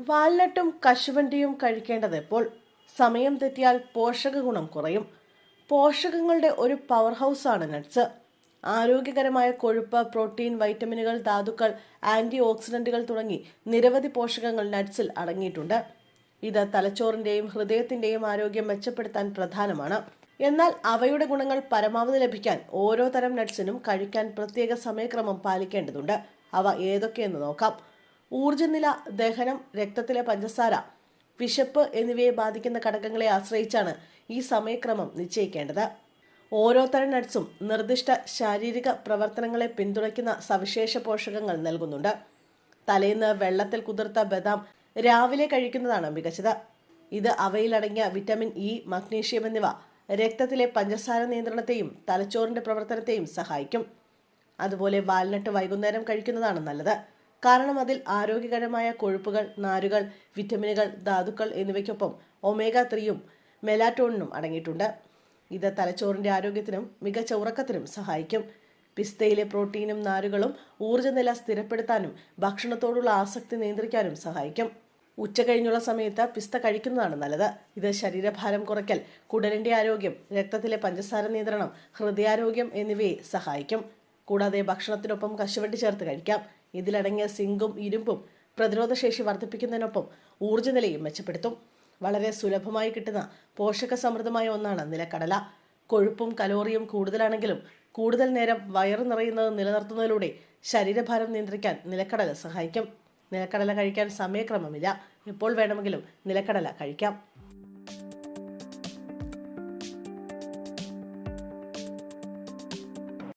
വാൽനട്ടും കശുവണ്ടിയും കഴിക്കേണ്ടത് എപ്പോൾ? സമയം തെറ്റിയാൽ പോഷക ഗുണം കുറയും. പോഷകങ്ങളുടെ ഒരു പവർ ഹൗസ് ആണ് നട്ട്സ് ആരോഗ്യകരമായ കൊഴുപ്പ് പ്രോട്ടീൻ വൈറ്റമിനുകൾ ധാതുക്കൾ ആന്റി ഓക്സിഡന്റുകൾ തുടങ്ങി നിരവധി പോഷകങ്ങൾ നട്ട്സിൽ അടങ്ങിയിട്ടുണ്ട്. ഇത് തലച്ചോറിന്റെയും ഹൃദയത്തിന്റെയും ആരോഗ്യം മെച്ചപ്പെടുത്താൻ പ്രധാനമാണ്. എന്നാൽ അവയുടെ ഗുണങ്ങൾ പരമാവധി ലഭിക്കാൻ ഓരോ തരം നട്ട്സിനും കഴിക്കാൻ പ്രത്യേക സമയക്രമം പാലിക്കേണ്ടതുണ്ട്. അവ ഏതൊക്കെയെന്ന് നോക്കാം. ഊർജനില ദഹനം രക്തത്തിലെ പഞ്ചസാര വിശപ്പ് എന്നിവയെ ബാധിക്കുന്ന ഘടകങ്ങളെ ആശ്രയിച്ചാണ് ഈ സമയക്രമം നിശ്ചയിക്കേണ്ടത്. ഓരോ തരം നട്ട്സും നിർദ്ദിഷ്ട ശാരീരിക പ്രവർത്തനങ്ങളെ പിന്തുണയ്ക്കുന്ന സവിശേഷ പോഷകങ്ങൾ നൽകുന്നുണ്ട്. തലേന്ന് വെള്ളത്തിൽ കുതിർത്ത ബദാം രാവിലെ കഴിക്കുന്നതാണ് മികച്ചത്. ഇത് അവയിലടങ്ങിയ വിറ്റമിൻ ഇ മഗ്നീഷ്യം എന്നിവ രക്തത്തിലെ പഞ്ചസാര നിയന്ത്രണത്തെയും തലച്ചോറിന്റെ പ്രവർത്തനത്തെയും സഹായിക്കും. അതുപോലെ വാൽനട്ട് വൈകുന്നേരം കഴിക്കുന്നതാണ് നല്ലത്. കാരണം അതിൽ ആരോഗ്യകരമായ കൊഴുപ്പുകൾ നാരുകൾ വിറ്റമിനുകൾ ധാതുക്കൾ എന്നിവയ്ക്കൊപ്പം ഒമേഗ ത്രീയും മെലാറ്റോണിനും അടങ്ങിയിട്ടുണ്ട്. ഇത് തലച്ചോറിന്റെ ആരോഗ്യത്തിനും മികച്ച ഉറക്കത്തിനും സഹായിക്കും. പിസ്തയിലെ പ്രോട്ടീനും നാരുകളും ഊർജനില സ്ഥിരപ്പെടുത്താനും ഭക്ഷണത്തോടുള്ള ആസക്തി നിയന്ത്രിക്കാനും സഹായിക്കും. ഉച്ച കഴിഞ്ഞുള്ള സമയത്ത് പിസ്ത കഴിക്കുന്നതാണ് നല്ലത്. ഇത് ശരീരഭാരം കുറയ്ക്കൽ കുടലിന്റെ ആരോഗ്യം രക്തത്തിലെ പഞ്ചസാര നിയന്ത്രണം ഹൃദയാരോഗ്യം എന്നിവയെ സഹായിക്കും. കൂടാതെ ഭക്ഷണത്തിനൊപ്പം കശുവണ്ടി ചേർത്ത് കഴിക്കാം. ഇതിലടങ്ങിയ സിങ്കും ഇരുമ്പും പ്രതിരോധശേഷി വർദ്ധിപ്പിക്കുന്നതിനൊപ്പം ഊർജ നിലയും മെച്ചപ്പെടുത്തും. വളരെ സുലഭമായി കിട്ടുന്ന പോഷക സമൃദ്ധമായ ഒന്നാണ് നിലക്കടല. കൊഴുപ്പും കലോറിയും കൂടുതലാണെങ്കിലും കൂടുതൽ നേരം വയറ് നിറയുന്നത് നിലനിർത്തുന്നതിലൂടെ ശരീരഭാരം നിയന്ത്രിക്കാൻ നിലക്കടല സഹായിക്കും. നിലക്കടല കഴിക്കാൻ സമയക്രമമില്ല. എപ്പോൾ വേണമെങ്കിലും നിലക്കടല കഴിക്കാം.